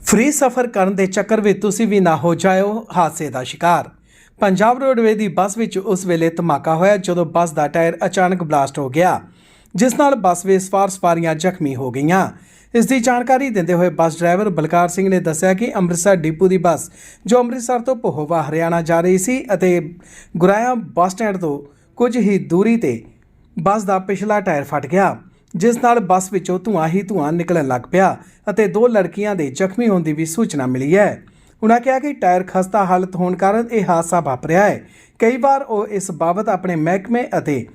Free ਸਫ਼ਰ ਕਰਨ ਦੇ ਚੱਕਰ ਵਿੱਚ ਤੁਸੀਂ ਵੀ ਨਾ ਹੋ ਜਾਇਓ ਹਾਦਸੇ ਦਾ ਸ਼ਿਕਾਰ। ਪੰਜਾਬ ਰੋਡਵੇ ਦੀ ਬੱਸ ਵਿੱਚ ਉਸ ਵੇਲੇ ਧਮਾਕਾ ਹੋਇਆ ਜਦੋਂ ਬੱਸ ਦਾ ਟਾਇਰ ਅਚਾਨਕ ਬਲਾਸਟ ਹੋ ਗਿਆ, ਜਿਸ ਨਾਲ ਬੱਸ ਵਿੱਚ ਸਵਾਰ ਸਵਾਰੀਆਂ ਜ਼ਖਮੀ ਹੋ ਗਈਆਂ। ਇਸ ਦੀ ਜਾਣਕਾਰੀ ਦਿੰਦੇ ਹੋਏ ਬੱਸ ਡਰਾਈਵਰ ਬਲਕਾਰ ਸਿੰਘ ਨੇ ਦੱਸਿਆ ਕਿ ਅੰਮ੍ਰਿਤਸਰ ਡਿਪੂ ਦੀ ਬੱਸ, ਜੋ ਅੰਮ੍ਰਿਤਸਰ ਤੋਂ ਪਹੋਵਾ, ਹਰਿਆਣਾ ਜਾ ਰਹੀ ਸੀ ਅਤੇ ਗੁਰਾਇਆ ਬੱਸ ਸਟੈਂਡ ਤੋਂ ਕੁਝ ਹੀ ਦੂਰੀ ਤੇ ਬੱਸ ਦਾ ਪਿਛਲਾ ਟਾਇਰ ਫਟ ਗਿਆ। ਜਿਸ ਨਾਲ ਬੱਸ ਵਿੱਚੋਂ ਧੂੰਆਂ ਹੀ ਧੂੰਆਂ ਨਿਕਲਣ ਲੱਗ ਪਿਆ ਅਤੇ ਦੋ ਲੜਕੀਆਂ ਦੇ ਜ਼ਖਮੀ ਹੋਣ ਦੀ ਵੀ ਸੂਚਨਾ ਮਿਲੀ ਹੈ। ਉਨ੍ਹਾਂ ਕਿਹਾ ਕਿ ਟਾਇਰ ਖਸਤਾ ਹਾਲਤ ਹੋਣ ਕਾਰਨ ਇਹ ਹਾਦਸਾ ਵਾਪਰਿਆ ਹੈ। ਕਈ ਵਾਰ ਉਹ ਇਸ ਬਾਬਤ ਆਪਣੇ ਮਹਿਕਮੇ ਅਤੇ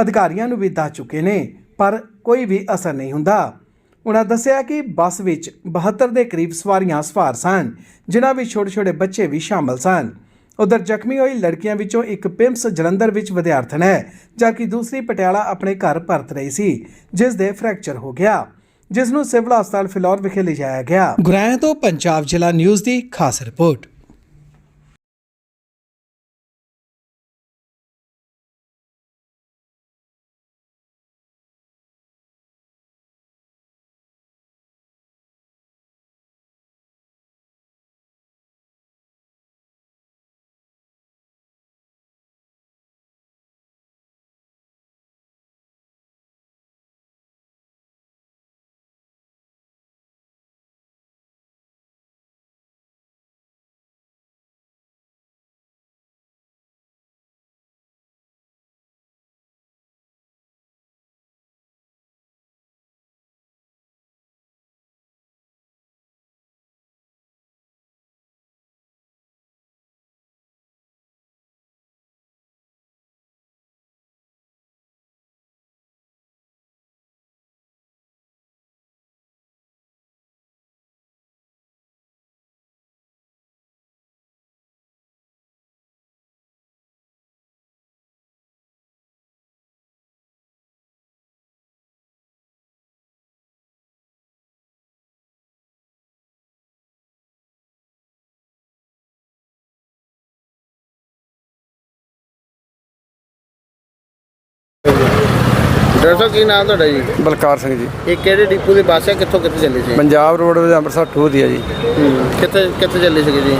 ਅਧਿਕਾਰੀਆਂ ਨੂੰ ਵੀ ਦੱਸ ਚੁੱਕੇ ਨੇ, ਪਰ ਕੋਈ ਵੀ ਅਸਰ ਨਹੀਂ ਹੁੰਦਾ। ਉਨ੍ਹਾਂ ਦੱਸਿਆ ਕਿ ਬੱਸ ਵਿੱਚ 72 ਦੇ ਕਰੀਬ ਸਵਾਰੀਆਂ ਸਵਾਰ ਸਨ, ਜਿਨ੍ਹਾਂ ਵਿੱਚ ਛੋਟੇ-ਛੋਟੇ ਬੱਚੇ ਵੀ ਸ਼ਾਮਲ ਸਨ। ਉਧਰ ਜ਼ਖਮੀ ਹੋਈ ਲੜਕੀਆਂ ਵਿੱਚੋਂ ਇੱਕ ਪਿੰਪਸ ਜਲੰਧਰ ਵਿੱਚ ਵਿਦਿਆਰਥਣ ਹੈ, ਜਦਕਿ ਦੂਸਰੀ ਪਟਿਆਲਾ ਆਪਣੇ ਘਰ ਪਰਤ ਰਹੀ ਸੀ, ਜਿਸ ਦੇ ਫ੍ਰੈਕਚਰ ਹੋ ਗਿਆ, ਜਿਸ ਨੂੰ ਸਿਵਲ ਹਸਪਤਾਲ ਫਿਲੌਰ ਵਿਖੇ ਲਿਜਾਇਆ ਗਿਆ। ਗੁਰਾਇਆ ਤੋਂ ਪੰਜਾਬ ਜ਼ਿਲ੍ਹਾ ਨਿਊਜ਼ ਦੀ ਖਾਸ ਰਿਪੋਰਟ। ਡਾਕਟਰ ਸਾਹਿਬ ਕੀ ਨਾਮ ਤੁਹਾਡਾ ਜੀ? ਬਲਕਾਰ ਸਿੰਘ ਜੀ। ਇਹ ਕਿਹੜੇ ਡਿਪੂ ਦੀ ਬੱਸ ਹੈ ਕਿੱਥੋਂ ਕਿੱਥੇ ਚੱਲੀ ਸੀ? ਪੰਜਾਬ ਰੋਡ ਵਿੱਚ ਅੰਮ੍ਰਿਤਸਰ ਟੂ ਦੀ ਹੈ ਜੀ। ਹੂੰ, ਕਿੱਥੇ ਕਿੱਥੇ ਚੱਲੀ ਸੀ ਜੀ?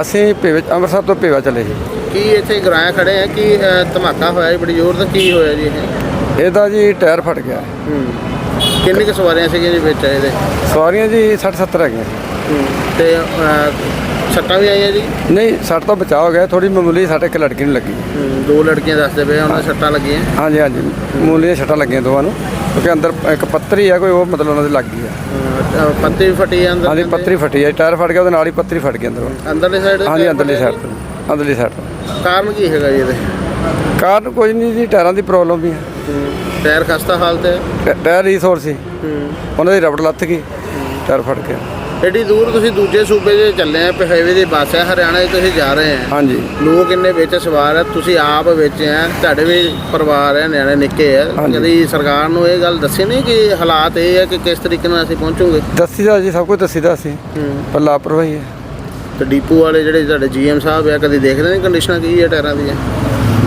ਅਸੀਂ ਭੇਵੇ ਅੰਮ੍ਰਿਤਸਰ ਤੋਂ ਭੇਵਾ ਚਲੇ ਜੀ ਕੀ ਇੱਥੇ ਗਰਾਇਆ ਖੜੇ ਆ? ਕਿ ਅ, ਧਮਾਕਾ ਹੋਇਆ ਜੀ? ਬੜੀ ਜ਼ੋਰ ਦਾ ਕੀ ਹੋਇਆ ਜੀ ਇਹ? ਇਹਦਾ ਜੀ ਟਾਇਰ ਫਟ ਗਿਆ। ਹੂੰ ਕਿੰਨੀ ਕੁ ਸਵਾਰੀਆਂ ਸੀਗੀਆਂ ਜੀ ਵਿੱਚ ਇਹਦੇ? ਸਵਾਰੀਆਂ ਜੀ 60 70 ਹੈਗੀਆਂ ਤੇ ਅ, ਸੱਟਾਂ ਵੀ ਆਈਆਂ ਜੀ? ਨਹੀਂ ਸੱਟ ਤੋਂ ਬਚਾਅ ਹੋ ਗਿਆ ਥੋੜੀ ਮਾਮੂਲੀ ਸਾਡੇ ਇੱਕ ਲੜਕੀ ਨੂੰ ਲੱਗੀ। ਹੂੰ, ਦੋ ਲੜਕੀਆਂ ਦੱਸਦੇ ਪਏ ਆ, ਉਹਨਾਂ ਦੇ ਸੱਟਾਂ ਲੱਗੀਆਂ? ਹਾਂਜੀ ਹਾਂਜੀ ਮਾਮੂਲੀ ਸੱਟਾਂ ਲੱਗੀਆਂ ਦੋਵਾਂ ਨੂੰ ਕਿਉਂਕਿ ਅੰਦਰ ਇੱਕ ਪੱਤਰੀ ਆ ਕੋਈ ਉਹ ਮਤਲਬ ਉਹਨਾਂ ਦੇ ਲੱਗ ਗਈ ਆ। ਅ, ਪੱਤੀ ਵੀ ਫਟੀ ਆ ਅੰਦਰ ਹਾਂਜੀ ਪੱਤਰੀ ਫਟੀ ਆ ਟਾਇਰ ਫਟ ਗਿਆ ਉਹਦੇ ਨਾਲ ਹੀ ਪੱਤਰੀ ਫਟ ਗਈ ਅੰਦਰੋਂ। ਅੰਦਰਲੀ ਸਾਈਡ ਹਾਂਜੀ ਅੰਦਰਲੀ ਸਾਈਡ ਤੋਂ ਅੰਦਰਲੀ ਸਾਈਡ ਤੋਂ। ਕਾਰਨ ਕੀ ਹੈਗਾ ਜੀ ਇਹਦੇ? ਕਾਰਨ ਕੋਈ ਨਹੀਂ ਜੀ ਟਾਇਰਾਂ ਦੀ ਪ੍ਰੋਬਲਮ ਵੀ ਆ। ਹੂੰ, ਟਾਇਰ ਖਸਤਾ ਹਾਲਤ ਹੈ? ਟਾਇਰ ਰੀਸੋਰਸ ਸੀ। ਹੂੰ। ਉਹਨਾਂ ਦੀ ਰਬੜ ਲੱਥ ਗਈ ਟਾਇਰ ਫਟ ਗਿਆ। ਐਡੀ ਦੂਰ ਤੁਸੀਂ ਦੂਜੇ ਸੂਬੇ 'ਚ ਚੱਲੇ ਆ ਹਾਈਵੇ ਦੀ ਬੱਸ ਹੈ ਹਰਿਆਣਾ 'ਚ ਤੁਸੀਂ ਜਾ ਰਹੇ ਆ। ਹਾਂਜੀ। ਲੋਕ ਇੰਨੇ ਵਿੱਚ ਸਵਾਰ ਆ ਤੁਸੀਂ ਆਪ ਵਿੱਚ ਆ ਤੁਹਾਡੇ ਵੀ ਪਰਿਵਾਰ ਹੈ ਨਿਆਣੇ ਨਿੱਕੇ ਆ। ਕਦੀ ਸਰਕਾਰ ਨੂੰ ਇਹ ਗੱਲ ਦੱਸੀ ਨਹੀਂ ਕਿ ਹਾਲਾਤ ਇਹ ਆ ਕਿ ਕਿਸ ਤਰੀਕੇ ਨਾਲ ਅਸੀਂ ਪਹੁੰਚੂਗੇ? ਦੱਸੀਦਾ ਜੀ ਸਭ ਕੁਝ ਦੱਸੀਦਾ ਸੀ ਪਰ ਲਾਪਰਵਾਹੀ ਹੈ। ਤੇ ਡੀਪੂ ਵਾਲੇ ਜਿਹੜੇ ਤੁਹਾਡੇ ਜੀਐਮ ਸਾਹਿਬ ਆ ਕਦੀ ਦੇਖਦੇ ਨੇ ਕੰਡੀਸ਼ਨਾਂ ਕੀ ਆ ਟਾਇਰਾਂ ਦੀਆਂ?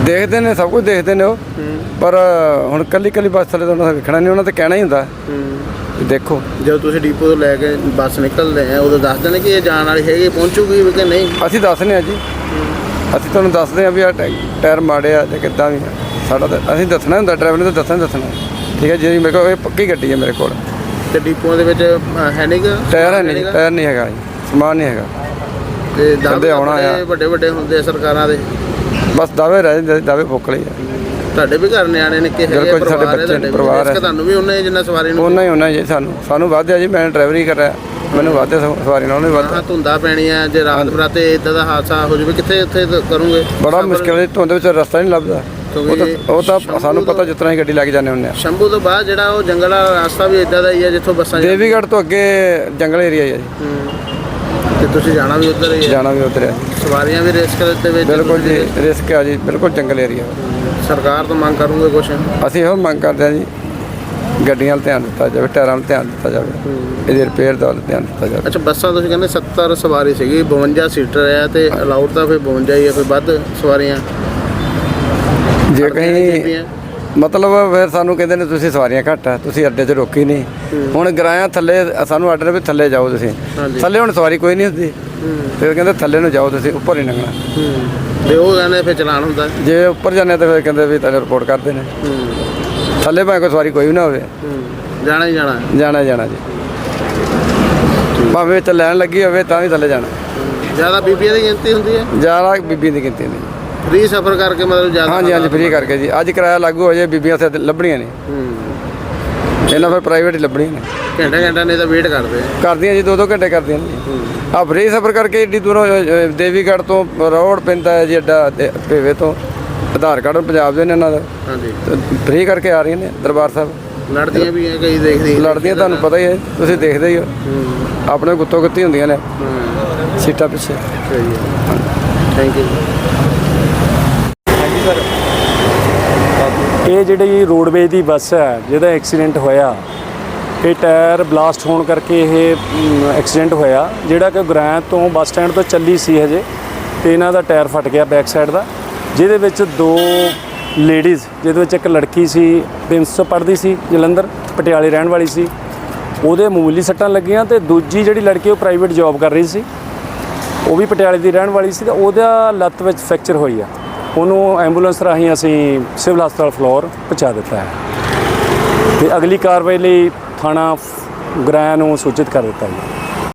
ਦੇਖਦੇ ਨੇ ਸਭ ਕੁਝ ਦੇਖਦੇ ਨੇ ਉਹ। ਪਰ ਹੁਣ ਕੱਲੀ ਕੱਲੀ ਬੱਸ ਥੱਲੇ ਤਾਂ ਉਹਨਾਂ ਦਾ ਵੇਖਣਾ ਨਹੀਂ ਉਹਨਾਂ ਤੇ ਕਹਿਣਾ ਹੀ ਹੁੰਦਾ। ਦੇਖੋ। ਜਦੋਂ ਤੁਸੀਂ ਡੀਪੂ ਤੋਂ ਲੈ ਕੇ ਬੱਸ ਨਿਕਲਦੇ ਆ ਉਦੋਂ ਦੱਸਦੇ ਨੇ ਕਿ ਇਹ ਜਾਣ ਵਾਲੀ ਹੈਗੀ ਪਹੁੰਚੂਗੀ ਵੀ ਕਿ ਨਹੀਂ? ਅਸੀਂ ਦੱਸਨੇ ਆ ਜੀ। ਅਸੀਂ ਤੁਹਾਨੂੰ ਦੱਸਦੇ ਆ ਵੀ ਆ ਟਾਇਰ ਮਾੜੇ ਆ ਜਾਂ ਕਿੱਦਾਂ ਵੀ ਆ। ਸਾਡਾ ਤਾਂ ਅਸੀਂ ਦੱਸਣਾ ਹੁੰਦਾ ਡਰਾਈਵਰ ਨੇ ਤਾਂ ਦੱਸਣਾ ਹੀ ਦੱਸਣਾ। ਠੀਕ ਹੈ ਜੀ ਮੇਰੇ ਕੋਲ ਇਹ ਪੱਕੀ ਗੱਡੀ ਹੈ ਮੇਰੇ ਕੋਲ। ਤੇ ਡੀਪੂਆਂ ਦੇ ਵਿੱਚ ਅ, ਹੈ ਨਹੀਂ ਗਾ? ਟਾਇਰ ਹੈ ਨਹੀਂ ਟਾਇਰ ਨਹੀਂ ਹੈਗਾ ਜੀ ਸਮਾਨ ਨਹੀਂ ਹੈਗਾ। ਤੇ ਕਹਿੰਦੇ ਆਉਣਾ ਆ। ਵੱਡੇ ਵੱਡੇ ਹੁੰਦੇ ਆ ਸਰਕਾਰਾਂ ਦੇ। ਬਸ ਦਾਅਵੇ ਰਹਿ ਜਾਂਦੇ ਦਾਅਵੇ ਫੁੱਕ ਆ। ਤੁਹਾਡੇ ਵੀ ਘਰ ਨਿਆਣੇ ਨਿੱਕੇ ਹੈਗੇ ਆ, ਬਿਲਕੁਲ, ਸਾਡੇ ਹੈ ਬੱਚੇ ਨੇ। ਪਰਿਵਾਰ ਹੈ। ਤੁਹਾਨੂੰ ਵੀ ਉਹਨੇ ਜਿੰਨਾ ਸਵਾਰੀ ਨੂੰ ਉਹਨਾਂ ਹੀ ਉਹਨਾਂ ਜੀ ਸਾਨੂੰ ਸਾਨੂੰ ਵਾਧਿਆ ਜੀ ਮੈਂ ਡਰਾਈਵਰੀ ਕਰ ਰਿਹਾ ਮੈਨੂੰ ਵਾਧਿਆ ਸਵਾਰੀ ਨਾਲ ਉਹਨੇ ਵਾਧਿਆ ਹਾਂ ਧੁੰਦਾ ਪੈਣੀ ਆ ਜੇ ਰਾਤ ਬਰਾਤੇ ਇਦਾਂ ਦਾ ਹਾਦਸਾ ਹੋ ਜਾਵੇ ਕਿੱਥੇ ਉੱਥੇ ਕਰੋਗੇ ਬੜਾ ਮੁਸ਼ਕਿਲ ਹੈ ਧੁੰਦ ਵਿੱਚ ਰਸਤਾ ਨਹੀਂ ਲੱਭਦਾ ਉਹ ਤਾਂ ਸਾਨੂੰ ਪਤਾ ਤਰ੍ਹਾਂ ਹੀ ਗੱਡੀ ਲੱਗ ਜਾਂਦੇ ਹੁੰਦੇ ਆ ਸ਼ੰਭੂ ਤੋਂ ਬਾਅਦ ਜਿਹੜਾ ਉਹ ਜੰਗਲ ਵਾਲਾ ਰਸਤਾ ਵੀ ਇਦਾਂ ਦਾ ਹੀ ਹੈ ਜਿੱਥੋਂ ਬੱਸਾਂ। ਦੇਵੀਗੜ੍ਹ ਤੋਂ ਅੱਗੇ ਜੰਗਲ ਏਰੀਆ ਹੀ ਹੈ ਜੀ ਹੂੰ। ਤੇ ਤੁਸੀਂ ਜਾਣਾ ਵੀ ਉੱਧਰ ਹੀ ਹੈ? ਜਾਣਾ ਵੀ ਉਧਰ ਹੈ। ਸਵਾਰੀਆਂ ਵੀ ਰਿਸਕ ਦੇ ਵਿੱਚ ਬਿਲਕੁਲ ਜੀ ਰਿਸਕ ਹੈ ਜੀ ਬਿਲਕੁਲ ਜੰਗਲ ਏਰੀਆ ਸਰਕਾਰ ਤੋਂ ਮੰਗ ਕਰੂੰਗੇ ਕੁਛ? ਅਸੀਂ ਇਹੋ ਮੰਗ ਕਰਦੇ ਹਾਂ ਜੀ ਗੱਡੀਆਂ 'ਤੇ ਧਿਆਨ ਦਿੱਤਾ ਜਾਵੇ ਟਾਇਰਾਂ 'ਤੇ ਧਿਆਨ ਦਿੱਤਾ ਜਾਵੇ ਇਹਦੀ ਰਿਪੇਅਰ ਦਾ ਧਿਆਨ ਦਿੱਤਾ ਜਾਵੇ। ਅੱਛਾ ਬੱਸਾਂ ਤੁਸੀਂ ਕਹਿੰਦੇ 70 ਸਵਾਰੀ ਸੀਗੀ 52 ਸੀਟਰ ਹੈ ਤੇ ਅਲਾਉਡ ਤਾਂ ਫਿਰ 52 ਹੀ ਹੈ ਫਿਰ ਵੱਧ ਸਵਾਰੀਆਂ। ਜੇ ਕਹੀਂ। ਮਤਲਬ ਫਿਰ ਸਾਨੂੰ ਕਹਿੰਦੇ ਨੇ ਤੁਸੀਂ ਸਵਾਰੀਆਂ ਘੱਟ ਆ ਤੁਸੀਂ ਅੱਡੇ 'ਚ ਰੋਕੀ ਨਹੀਂ। ਹੁਣ ਗਰਾਇਆ ਥੱਲੇ ਸਾਨੂੰ ਆਰਡਰ ਵੀ ਥੱਲੇ ਜਾਓ ਤੁਸੀਂ। ਥੱਲੇ ਹੁਣ ਸਵਾਰੀ ਕੋਈ ਨਹੀਂ ਹੁੰਦੀ। ਫਿਰ ਕਹਿੰਦੇ ਥੱਲੇ ਨੂੰ ਜਾਓ ਤੁਸੀਂ ਉੱਪਰ ਹੀ ਲੰਘਣਾ ਤੇ ਉਹ ਕਹਿੰਦੇ ਫਿਰ ਚਲਾਨ ਹੁੰਦਾ ਜੇ ਉੱਪਰ ਜਾਂਦੇ ਤਾਂ ਫਿਰ ਕਹਿੰਦੇ ਵੀ ਤੁਹਾਨੂੰ ਰਿਪੋਰਟ ਕਰਦੇ ਨੇ। ਥੱਲੇ ਭਾਵੇਂ ਕੋਈ ਸਵਾਰੀ ਕੋਈ ਵੀ ਨਾ ਹੋਵੇ। ਜਾਣਾ ਹੀ ਜਾਣਾ। ਜਾਣਾ ਜਾਣਾ ਜੀ। ਭਾਵੇਂ ਵਿੱਚ ਲੈਣ ਲੱਗੀ ਹੋਵੇ ਤਾਂ ਵੀ ਥੱਲੇ ਜਾਣਾ। ਜ਼ਿਆਦਾ ਬੀਬੀਆਂ ਦੀ ਗਿਣਤੀ ਹੁੰਦੀ ਹੈ? ਜ਼ਿਆਦਾ ਬੀਬੀ ਦੀ ਗਿਣਤੀ ਨਹੀਂ। ਫ੍ਰੀ ਸਫਰ ਕਰਕੇ ਮਤਲਬ ਜ਼ਿਆਦਾ ਹਾਂਜੀ ਹਾਂਜੀ ਫ੍ਰੀ ਕਰਕੇ ਜੀ। ਅੱਜ ਕਿਰਾਇਆ ਲਾਗੂ ਹੋ ਜਾਏ ਬੀਬੀਆਂ ਉੱਥੇ ਲੱਭਣੀਆਂ ਨੇ ਇਹਨਾਂ ਫਿਰ ਪ੍ਰਾਈਵੇਟ ਹੀ ਲੱਭਣੀਆਂ ਨੇ। ਘੰਟਾ ਘੰਟਾ ਨਹੀਂ ਤਾਂ ਵੇਟ ਕਰਦੇ ਆ। ਕਰਦੀਆਂ ਜੀ ਦੋ ਦੋ ਘੰਟੇ ਕਰਦੀਆਂ ਨੇ। ਆ ਫ੍ਰੀ ਸਫਰ ਕਰਕੇ ਏਡੀ ਦੂਰੋਂ ਅ, ਅ, ਦੇਵੀਗੜ੍ਹ ਤੋਂ ਰੋਡ ਪੈਂਦਾ ਹੈ ਜੀ ਅੱਡਾ ਦੇ- ਭੇਵੇ ਤੋਂ। ਆਧਾਰ ਕਾਰਡ ਪੰਜਾਬ ਦੇ ਨੇ ਇਹਨਾਂ ਦਾ। ਹਾਂਜੀ। ਫ੍ਰੀ ਕਰਕੇ ਆ ਰਹੀਆਂ ਨੇ ਦਰਬਾਰ ਸਾਹਿਬ। ਲੜਦੀਆਂ ਵੀ ਆ ਕਈ ਦੇਖਦੀ ਲੜਦੀਆਂ ਤੁਹਾਨੂੰ ਪਤਾ ਹੀ ਹੈ ਤੁਸੀਂ ਦੇਖਦੇ ਹੀ ਹੋ। ਆਪਣੇ ਗੁੱਤੋ ਗੁੱਤੀ ਹੁੰਦੀਆਂ ਨੇ। ਸੀਟਾਂ ਪਿੱਛੇ। ਥੈਂਕ ਯੂ ਇਹ ਜਿਹੜੀ ਰੋਡਵੇਜ ਦੀ ਬੱਸ ਹੈ, ਜਿਹਦਾ ਐਕਸੀਡੈਂਟ ਹੋਇਆ, ਇਹ ਟਾਇਰ ਬਲਾਸਟ ਹੋਣ ਕਰਕੇ ਇਹ ਐਕਸੀਡੈਂਟ ਹੋਇਆ, ਜਿਹੜਾ ਕਿ ਗੁਰੈਂ ਤੋਂ ਬੱਸ ਸਟੈਂਡ ਤੋਂ ਚੱਲੀ ਸੀ ਹਜੇ, ਤੇ ਇਹਨਾਂ ਦਾ ਟਾਇਰ ਫਟ ਗਿਆ ਬੈਕ ਸਾਈਡ ਦਾ, ਜਿਹਦੇ ਵਿੱਚ ਦੋ ਲੇਡੀਜ਼ ਜਿਹਦੇ ਵਿੱਚ ਇੱਕ ਲੜਕੀ ਸੀ 300 ਪੜ੍ਹਦੀ ਸੀ, ਜਲੰਧਰ, ਪਟਿਆਲੇ ਰਹਿਣ ਵਾਲੀ ਸੀ। ਉਹਦੇ ਮਾਮੂਲੀ ਸੱਟਾਂ ਲੱਗੀਆਂ ਤੇ ਦੂਜੀ ਜਿਹੜੀ ਲੜਕੀ ਉਹ ਪ੍ਰਾਈਵੇਟ ਜੌਬ ਕਰ ਰਹੀ ਸੀ, ਉਹ ਵੀ ਪਟਿਆਲੇ ਦੀ ਰਹਿਣ ਵਾਲੀ ਸੀ ਤੇ ਉਹਦਾ ਲੱਤ ਵਿੱਚ ਫ੍ਰੈਕਚਰ ਹੋਈ ਆ। ਉਹਨੂੰ ਐਂਬੂਲੈਂਸ ਰਾਹੀਂ ਅਸੀਂ ਸਿਵਲ ਹਸਪਤਾਲ ਫਲੋਰ ਪਹੁੰਚਾ ਦਿੱਤਾ ਹੈ। ਤੇ ਅਗਲੀ ਕਾਰਵਾਈ ਲਈ ਥਾਣਾ ਗ੍ਰਹਿ ਨੂੰ ਸੂਚਿਤ ਕਰ ਦਿੱਤਾ ਹੈ